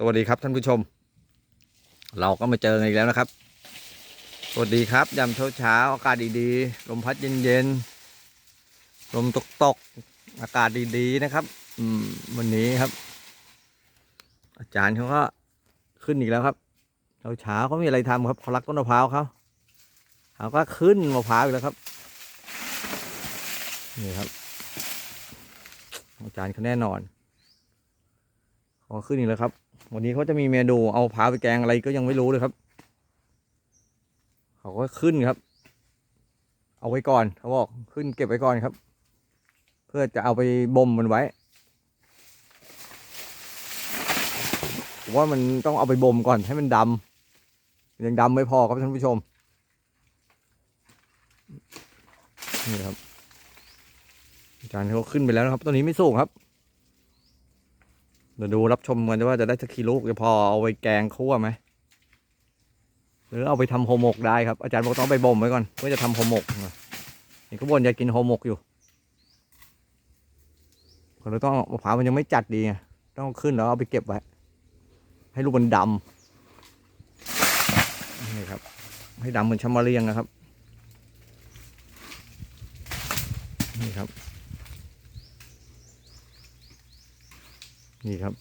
สวัสดีครับท่านผู้ชม เราก็มาเจอกันอีกแล้วนะครับ สวัสดีครับยามเช้าเช้าอากาศดีๆลมพัดเย็นๆลมตกตกๆอากาศดีๆนะครับ อืมวันนี้ครับ อาจารย์เขาก็ขึ้นอีกแล้วครับเช้าเช้าเขามีอะไรทำครับเขารักต้นมะพร้าวเขาเขาก็ขึ้นมะพร้าวอีกแล้วครับนี่ครับอาจารย์เขาแน่นอนเขาขึ้นอีกแล้วครับ วันนี้เขาจะมีเมนูเอามะพาไปแกงอะไรก็ยังไม่รู้เลยครับ เขาก็ขึ้นครับ เอาไว้ก่อนเขาบอกขึ้นเก็บไว้ก่อนครับ เพื่อจะเอาไปบ่มมันไว้ผมว่ามันต้องเอาไปบ่มก่อนให้มันดำยังดำไม่พอครับท่านผู้ชมนี่ครับอาจารย์เขาขึ้นไปแล้วนะครับตัวนี้ไม่สูงครับ เดี๋ยวดูรับชมกันว่าจะได้สักกี่ลูกจะพอเอาไปแกงคั่วไหมหรือเอาไปทำโฮมกได้ครับอาจารย์บอกต้องไปบ่มไว้ก่อนเพื่อจะทำโฮมกเห็นก็บ่นอยากกินโฮมกอยู่เราต้องมะพร้าวมันยังไม่จัดดีไงต้องขึ้นแล้วเอาไปเก็บไว้ให้ลูกมันดำนี่ครับ ให้ดำเหมือนชมะเรียงนะครับนี่ครับ นี่ครับ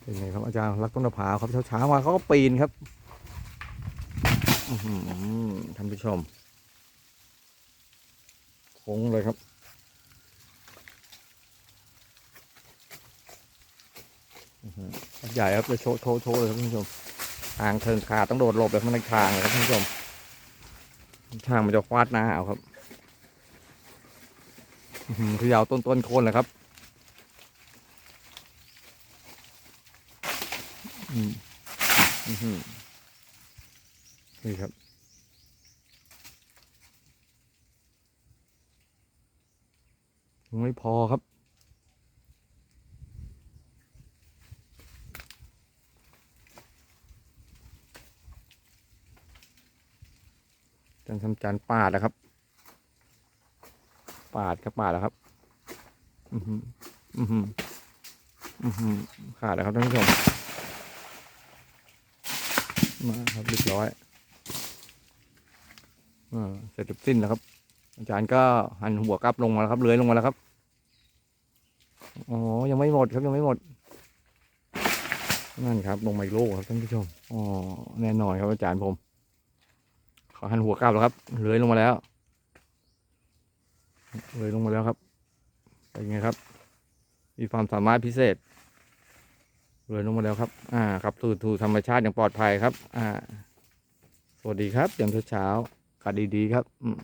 เป็นไงครับอาจารย์รักต้นมะพร้าวครับเช้าๆมาเขาก็ปีนครับอื้อหือท่านผู้ชมโค้งเลยครับอื้อหือใหญ่ครับเลยโชว์โชว์โชว์เลยครับท่านผู้ชมทางเทิงขาต้องโดดหลบแบบมันในทางเลยครับท่านผู้ชมทางมันจะควาดหน้าเอาครับอื้อหือคือยาวต้นต้นโคนเลยครับ อืมอื้อหือ นี่ครับยังไม่พอครับ จานทำจานปาดนะครับ ปาดครับปาดแล้วครับ อือหือ อือหือ อือหือ ขาดแล้วครับท่านผู้ชม มาครับเรียบร้อยอาเสร็จสิ้นแล้วครับ อาจารย์ก็หันหัวกลับลงมาแล้วครับเลื้อยลงมาแล้วครับอ๋อยังไม่หมดครับยังไม่หมด นั่นครับ ลงมาอีกลูกครับท่านผู้ชมอ๋อแน่นอนครับอาจารย์ผมขอหันหัวกลับแล้วครับเลื้อยลงมาแล้วเลื้อยลงมาแล้วครับเป็นไงครับ มีความสามารถพิเศษ เลยลงมาแล้วครับ อ่า ครับสู่ธรรมชาติอย่างปลอดภัยครับ อ่า สวัสดีครับยามเช้าๆอากาศดีๆครับ อืม